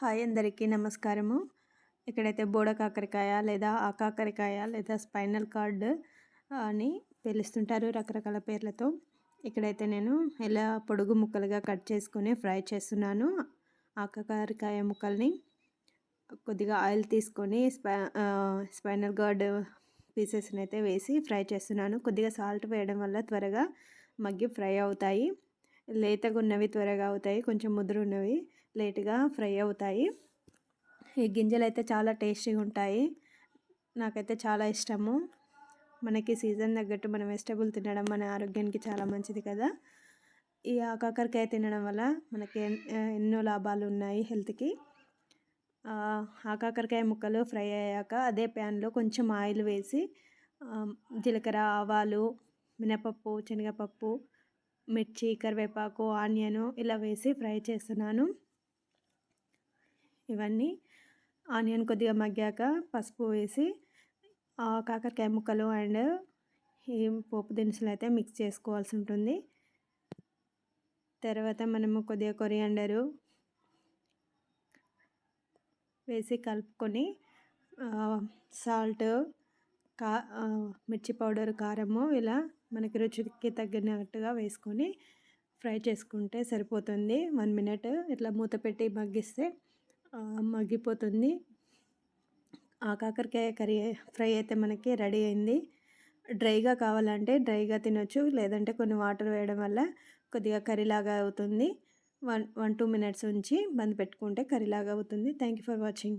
Hi అందరికీ నమస్కారము. ఇక్కడైతే బోడ కాకరకాయ లేదా ఆ కాకరకాయ లేదా స్పైనల్ కార్డ్ అని పిలుస్తుంటారు రకరకాల పేర్లతో. ఇక్కడైతే నేను ఇలా పొడుగు ముక్కలుగా కట్ చేసుకొని ఫ్రై చేస్తున్నాను. ఆ కాకరకాయ ముక్కల్ని కొద్దిగా ఆయిల్ తీసుకొని స్పై స్పైనల్ గార్డ్ పీసెస్ని అయితే వేసి ఫ్రై చేస్తున్నాను. కొద్దిగా సాల్ట్ వేయడం వల్ల త్వరగా మగ్గి ఫ్రై అవుతాయి. లేతగా ఉన్నవి త్వరగా అవుతాయి. కొంచెం ముదురు ఉన్నవి లేట్గా ఫ్రై అవుతాయి. ఈ గింజలు అయితే చాలా టేస్టీగా ఉంటాయి. నాకైతే చాలా ఇష్టము. మనకి సీజన్ తగ్గట్టు మనం వెజిటబుల్ తినడం మన ఆరోగ్యానికి చాలా మంచిది కదా. ఈ ఆకాకరకాయ తినడం వల్ల మనకి ఎన్నో లాభాలు ఉన్నాయి హెల్త్కి. ఆకాకరకాయ ముక్కలు ఫ్రై అయ్యాక అదే ప్యాన్లో కొంచెం ఆయిల్ వేసి జీలకర్ర ఆవాలు మినపప్పు శనగపప్పు మిర్చి కరివేపాకు ఆనియను ఇలా వేసి ఫ్రై చేస్తున్నాను. ఇవన్నీ ఆనియన్ కొద్దిగా మగ్గాక పసుపు వేసి కాకరకాయ ముక్కలు అండ్ ఈ పోపు దినుసులు అయితే మిక్స్ చేసుకోవాల్సి ఉంటుంది. తర్వాత మనము కొద్దిగా కొరియాండరు వేసి కలుపుకొని సాల్ట్ కా మిర్చి పౌడర్ కారము ఇలా మనకి రుచికి తగ్గినట్టుగా వేసుకొని ఫ్రై చేసుకుంటే సరిపోతుంది. వన్ మినిట్ ఇట్లా మూత పెట్టి మగ్గిస్తే మగ్గిపోతుంది. ఆ కాకరకాయ కర్రీ ఫ్రై అయితే మనకి రెడీ అయింది. డ్రైగా కావాలంటే డ్రైగా తినొచ్చు లేదంటే కొన్ని వాటర్ వేయడం వల్ల కొద్దిగా కర్రీలాగా అవుతుంది. వన్ వన్ టూ మినిట్స్ ఉంచి బంద్ పెట్టుకుంటే కర్రీలాగా అవుతుంది. Thank you for watching.